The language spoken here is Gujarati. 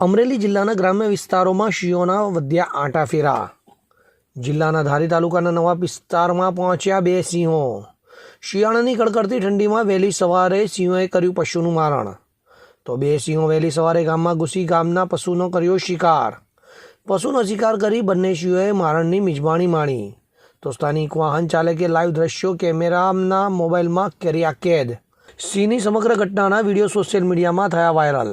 અમરેલી જિલ્લાના ગ્રામ્ય વિસ્તારોમાં શિયોના વધ્યા આંટાફેરા જિલ્લાના ધારી તાલુકાના નવા વિસ્તારમાં પહોંચ્યા બે સિંહો. શિયાળાની કડકડતી ઠંડીમાં વહેલી સવારે સિંહોએ કર્યું પશુનું મારણ. તો બે સિંહો વહેલી સવારે ગામમાં ઘૂસી ગામના પશુનો કર્યો શિકાર. પશુનો શિકાર કરી બંને સિંહોએ મારણની મિજબાણી માણી. તો સ્થાનિક વાહન ચાલકે લાઈવ દ્રશ્યો કેમેરાના મોબાઈલમાં કર્યા કેદ. સિંહની સમગ્ર ઘટનાના વીડિયો સોશિયલ મીડિયામાં થયા વાયરલ.